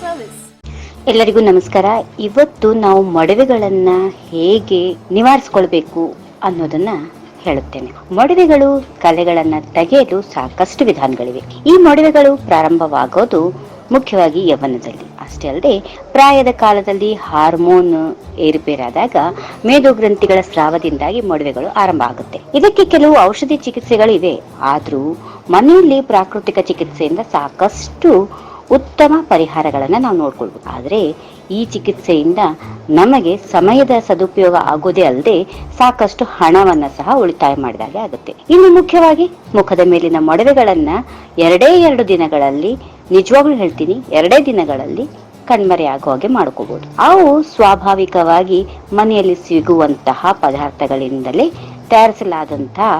Service. ಎಲ್ಲರಿಗೂ ನಮಸ್ಕಾರ. ಇವತ್ತು ನಾವು ಮೊಡವೆಗಳನ್ನು ಹೇಗೆ ನಿವಾರಿಸ್ಕೊಳ್ಬೇಕು ಅನ್ನೋದನ್ನ ಹೇಳುತ್ತೇನೆ. ಮೊಡವೆಗಳು ಕಲೆಗಳನ್ನು ತೆಗೆಯಲು ಸಾಕಷ್ಟು ವಿಧಾನಗಳಿವೆ. ಈ ಮೊಡವೆಗಳು ಪ್ರಾರಂಭವಾಗೋದು ಮುಖ್ಯವಾಗಿ ಯೌವನದಲ್ಲಿ. ಅಷ್ಟೇ ಅಲ್ಲದೆ, ಪ್ರಾಯದ ಕಾಲದಲ್ಲಿ ಹಾರ್ಮೋನ್ ಏರುಪೇರಾದಾಗ ಮೇದೋಗ್ರಂಥಿಗಳ ಸ್ರಾವದಿಂದಾಗಿ ಮೊಡವೆಗಳು ಆರಂಭ ಆಗುತ್ತೆ. ಇದಕ್ಕೆ ಕೆಲವು ಔಷಧಿ ಚಿಕಿತ್ಸೆಗಳಿವೆ. ಆದ್ರೂ ಮನೆಯಲ್ಲಿ ಪ್ರಾಕೃತಿಕ ಚಿಕಿತ್ಸೆಯಿಂದ ಸಾಕಷ್ಟು ಉತ್ತಮ ಪರಿಹಾರಗಳನ್ನು ನಾವು ನೋಡ್ಕೊಳ್ಬೇಕು. ಆದರೆ ಈ ಚಿಕಿತ್ಸೆಯಿಂದ ನಮಗೆ ಸಮಯದ ಸದುಪಯೋಗ ಆಗೋದೇ ಅಲ್ಲದೆ ಸಾಕಷ್ಟು ಹಣವನ್ನು ಸಹ ಉಳಿತಾಯ ಮಾಡಿದಾಗೆ ಆಗುತ್ತೆ. ಇನ್ನು ಮುಖ್ಯವಾಗಿ ಮುಖದ ಮೇಲಿನ ಮೊಡವೆಗಳನ್ನು ಎರಡೇ ಎರಡು ದಿನಗಳಲ್ಲಿ, ನಿಜವಾಗ್ಲೂ ಹೇಳ್ತೀನಿ, ಎರಡೇ ದಿನಗಳಲ್ಲಿ ಕಣ್ಮರೆ ಆಗೋ ಹಾಗೆ ಮಾಡ್ಕೋಬಹುದು ಅವು ಸ್ವಾಭಾವಿಕವಾಗಿ ಮನೆಯಲ್ಲಿ ಸಿಗುವಂತಹ ಪದಾರ್ಥಗಳಿಂದಲೇ ತಯಾರಿಸಲಾದಂತಹ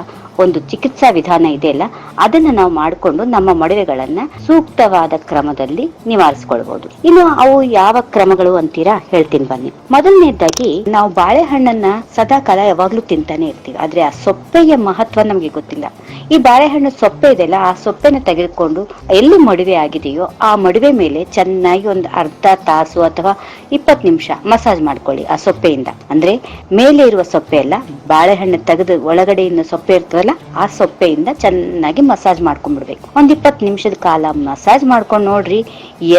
ಒಂದು ಚಿಕಿತ್ಸಾ ವಿಧಾನ ಇದೆಯಲ್ಲ, ಅದನ್ನ ನಾವು ಮಾಡಿಕೊಂಡು ನಮ್ಮ ಮೊಡವೆಗಳನ್ನ ಸೂಕ್ತವಾದ ಕ್ರಮದಲ್ಲಿ ನಿವಾರಿಸಿಕೊಳ್ಬಹುದು ಇನ್ನು ಅವು ಯಾವ ಕ್ರಮಗಳು ಅಂತೀರಾ ಹೇಳ್ತೀನಿ ಬನ್ನಿ. ಮೊದಲನೇದಾಗಿ ನಾವು ಬಾಳೆಹಣ್ಣನ್ನ ಸದಾ ಕಾಲ ಯಾವಾಗ್ಲೂ ತಿಂತಾನೆ ಇರ್ತೀವಿ, ಆದ್ರೆ ಆ ಸೊಪ್ಪೆಯ ಮಹತ್ವ ನಮ್ಗೆ ಗೊತ್ತಿಲ್ಲ. ಈ ಬಾಳೆಹಣ್ಣು ಸೊಪ್ಪೆ ಇದೆಯಲ್ಲ, ಆ ಸೊಪ್ಪೆನ ತೆಗೆದುಕೊಂಡು ಎಲ್ಲಿ ಮಡುವೆ ಆಗಿದೆಯೋ ಆ ಮಡುವೆ ಮೇಲೆ ಚೆನ್ನಾಗಿ ಒಂದು ಅರ್ಧ ತಾಸು ಅಥವಾ ಇಪ್ಪತ್ತು ನಿಮಿಷ ಮಸಾಜ್ ಮಾಡ್ಕೊಳ್ಳಿ ಆ ಸೊಪ್ಪೆಯಿಂದ. ಅಂದ್ರೆ ಮೇಲೆ ಇರುವ ಸೊಪ್ಪೆ ಅಲ್ಲ, ಬಾಳೆಹಣ್ಣು ತೆಗೆದು ಒಳಗಡೆ ಇನ್ನು ಸೊಪ್ಪೆ ಇರ್ತದಲ್ಲ ಆ ಸೊಪ್ಪೆಯಿಂದ ಚೆನ್ನಾಗಿ ಮಸಾಜ್ ಮಾಡ್ಕೊಂಡ್ಬಿಡ್ಬೇಕು. ಒಂದ್ ಇಪ್ಪತ್ತು ನಿಮಿಷದ ಕಾಲ ಮಸಾಜ್ ಮಾಡ್ಕೊಂಡು ನೋಡ್ರಿ,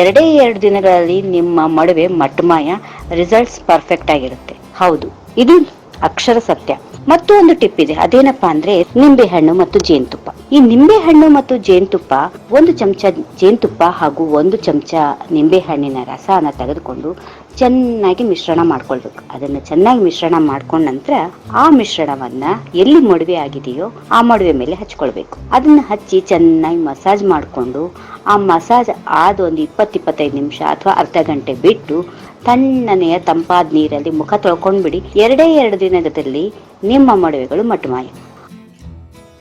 ಎರಡೇ ಎರಡು ದಿನಗಳಲ್ಲಿ ನಿಮ್ಮ ಮಡುವೆ ಮಟ್ಟಮಾಯ ರಿಸಲ್ಟ್ಸ್ ಪರ್ಫೆಕ್ಟ್ ಆಗಿರುತ್ತೆ. ಹೌದು, ಇದು ಅಕ್ಷರ ಸತ್ಯ. ಮತ್ತು ಒಂದು ಟಿಪ್ ಇದೆ, ಅದೇನಪ್ಪಾ ಅಂದ್ರೆ ನಿಂಬೆ ಹಣ್ಣು ಮತ್ತು ಜೇನುತುಪ್ಪ ಈ ನಿಂಬೆ ಹಣ್ಣು ಮತ್ತು ಜೇನುತುಪ್ಪ, ಒಂದು ಚಮಚ ಜೇನುತುಪ್ಪ ಹಾಗೂ ಒಂದು ಚಮಚ ನಿಂಬೆ ಹಣ್ಣಿನ ರಸನ ತೆಗೆದುಕೊಂಡು ಚೆನ್ನಾಗಿ ಮಿಶ್ರಣ ಮಾಡ್ಕೊಳ್ಬೇಕು. ಅದನ್ನ ಚೆನ್ನಾಗಿ ಮಿಶ್ರಣ ಮಾಡ್ಕೊಂಡ ನಂತರ ಆ ಮಿಶ್ರಣವನ್ನ ಎಲ್ಲಿ ಮೊಡವೆ ಆಗಿದೆಯೋ ಆ ಮೊಡವೆ ಮೇಲೆ ಹಚ್ಕೊಳ್ಬೇಕು. ಅದನ್ನ ಹಚ್ಚಿ ಚೆನ್ನಾಗಿ ಮಸಾಜ್ ಮಾಡಿಕೊಂಡು ಆ ಮಸಾಜ್ ಆದ ಒಂದು ಇಪ್ಪತ್ತು ಇಪ್ಪತ್ತೈದು ನಿಮಿಷ ಅಥವಾ ಅರ್ಧ ಗಂಟೆ ಬಿಟ್ಟು ತಣ್ಣನೆಯ ತಂಪಾದ ನೀರಲ್ಲಿ ಮುಖ ತೊಳ್ಕೊಂಡ್ಬಿಡಿ. ಎರಡೇ ಎರಡು ದಿನದಲ್ಲಿ ನಿಮ್ಮ ಮೊಡವೆಗಳು ಮಟ್ಟಮಾಯ